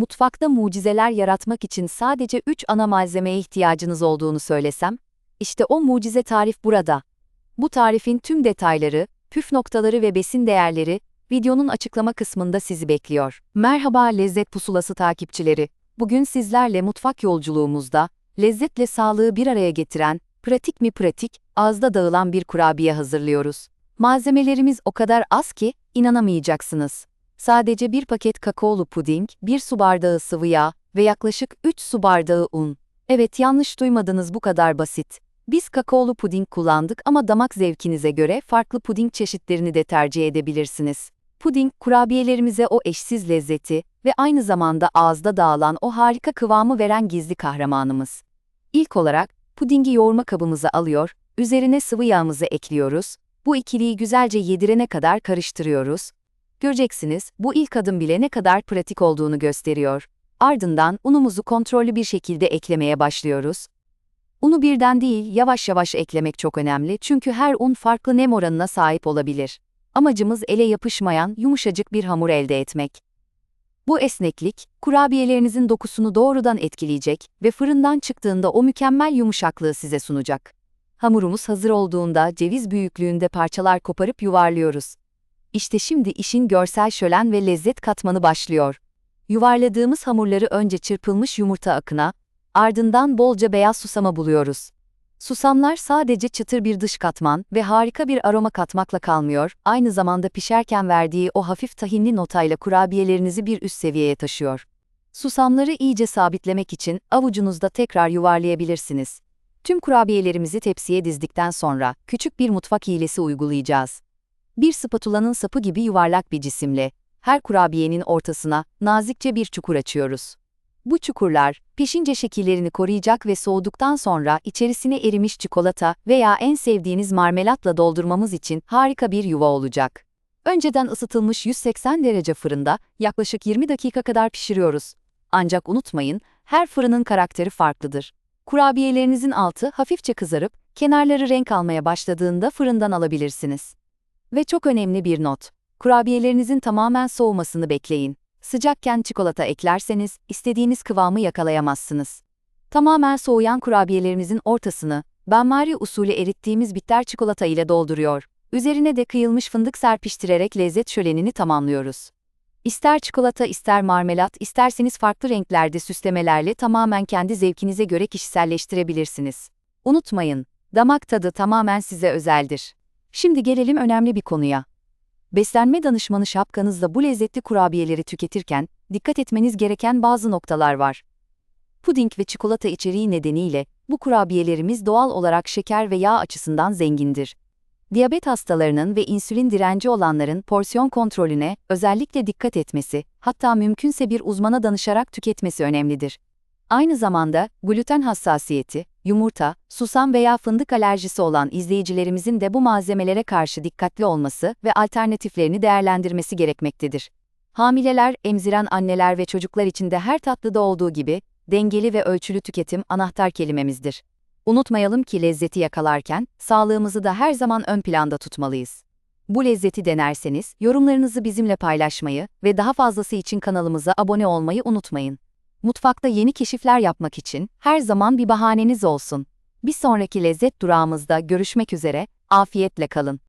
mutfakta mucizeler yaratmak için sadece 3 ana malzemeye ihtiyacınız olduğunu söylesem, işte o mucize tarif burada. Bu tarifin tüm detayları, püf noktaları ve besin değerleri videonun açıklama kısmında sizi bekliyor. Merhaba Lezzet Pusulası takipçileri. Bugün sizlerle mutfak yolculuğumuzda lezzetle sağlığı bir araya getiren, pratik mi pratik, ağızda dağılan bir kurabiye hazırlıyoruz. Malzemelerimiz o kadar az ki inanamayacaksınız. Sadece bir paket kakaolu puding, bir su bardağı sıvı yağ ve yaklaşık 3 su bardağı un. Evet yanlış duymadınız bu kadar basit. Biz kakaolu puding kullandık ama damak zevkinize göre farklı puding çeşitlerini de tercih edebilirsiniz. Puding, kurabiyelerimize o eşsiz lezzeti ve aynı zamanda ağızda dağılan o harika kıvamı veren gizli kahramanımız. İlk olarak, pudingi yoğurma kabımıza alıyor, üzerine sıvı yağımızı ekliyoruz, bu ikiliyi güzelce yedirene kadar karıştırıyoruz. Göreceksiniz, bu ilk adım bile ne kadar pratik olduğunu gösteriyor. Ardından unumuzu kontrollü bir şekilde eklemeye başlıyoruz. Unu birden değil, yavaş yavaş eklemek çok önemli çünkü her un farklı nem oranına sahip olabilir. Amacımız ele yapışmayan, yumuşacık bir hamur elde etmek. Bu esneklik, kurabiyelerinizin dokusunu doğrudan etkileyecek ve fırından çıktığında o mükemmel yumuşaklığı size sunacak. Hamurumuz hazır olduğunda ceviz büyüklüğünde parçalar koparıp yuvarlıyoruz. İşte şimdi işin görsel şölen ve lezzet katmanı başlıyor. Yuvarladığımız hamurları önce çırpılmış yumurta akına, ardından bolca beyaz susama buluyoruz. Susamlar sadece çıtır bir dış katman ve harika bir aroma katmakla kalmıyor, aynı zamanda pişerken verdiği o hafif tahinli notayla kurabiyelerinizi bir üst seviyeye taşıyor. Susamları iyice sabitlemek için avucunuzda tekrar yuvarlayabilirsiniz. Tüm kurabiyelerimizi tepsiye dizdikten sonra küçük bir mutfak hilesi uygulayacağız. Bir spatulanın sapı gibi yuvarlak bir cisimle her kurabiyenin ortasına nazikçe bir çukur açıyoruz. Bu çukurlar, pişince şekillerini koruyacak ve soğuduktan sonra içerisine erimiş çikolata veya en sevdiğiniz marmelatla doldurmamız için harika bir yuva olacak. Önceden ısıtılmış 180 derece fırında yaklaşık 20 dakika kadar pişiriyoruz. Ancak unutmayın, her fırının karakteri farklıdır. Kurabiyelerinizin altı hafifçe kızarıp, kenarları renk almaya başladığında fırından alabilirsiniz. Ve çok önemli bir not. Kurabiyelerinizin tamamen soğumasını bekleyin. Sıcakken çikolata eklerseniz istediğiniz kıvamı yakalayamazsınız. Tamamen soğuyan kurabiyelerimizin ortasını benmari usulü erittiğimiz bitter çikolata ile dolduruyor. Üzerine de kıyılmış fındık serpiştirerek lezzet şölenini tamamlıyoruz. İster çikolata ister marmelat isterseniz farklı renklerde süslemelerle tamamen kendi zevkinize göre kişiselleştirebilirsiniz. Unutmayın, damak tadı tamamen size özeldir. Şimdi gelelim önemli bir konuya. Beslenme danışmanı şapkanızda bu lezzetli kurabiyeleri tüketirken dikkat etmeniz gereken bazı noktalar var. Puding ve çikolata içeriği nedeniyle bu kurabiyelerimiz doğal olarak şeker ve yağ açısından zengindir. Diyabet hastalarının ve insülin direnci olanların porsiyon kontrolüne özellikle dikkat etmesi, hatta mümkünse bir uzmana danışarak tüketmesi önemlidir. Aynı zamanda gluten hassasiyeti, yumurta, susam veya fındık alerjisi olan izleyicilerimizin de bu malzemelere karşı dikkatli olması ve alternatiflerini değerlendirmesi gerekmektedir. Hamileler, emziren anneler ve çocuklar için de her tatlıda olduğu gibi dengeli ve ölçülü tüketim anahtar kelimemizdir. Unutmayalım ki lezzeti yakalarken sağlığımızı da her zaman ön planda tutmalıyız. Bu lezzeti denerseniz yorumlarınızı bizimle paylaşmayı ve daha fazlası için kanalımıza abone olmayı unutmayın. Mutfakta yeni keşifler yapmak için her zaman bir bahaneniz olsun. Bir sonraki lezzet durağımızda görüşmek üzere, afiyetle kalın.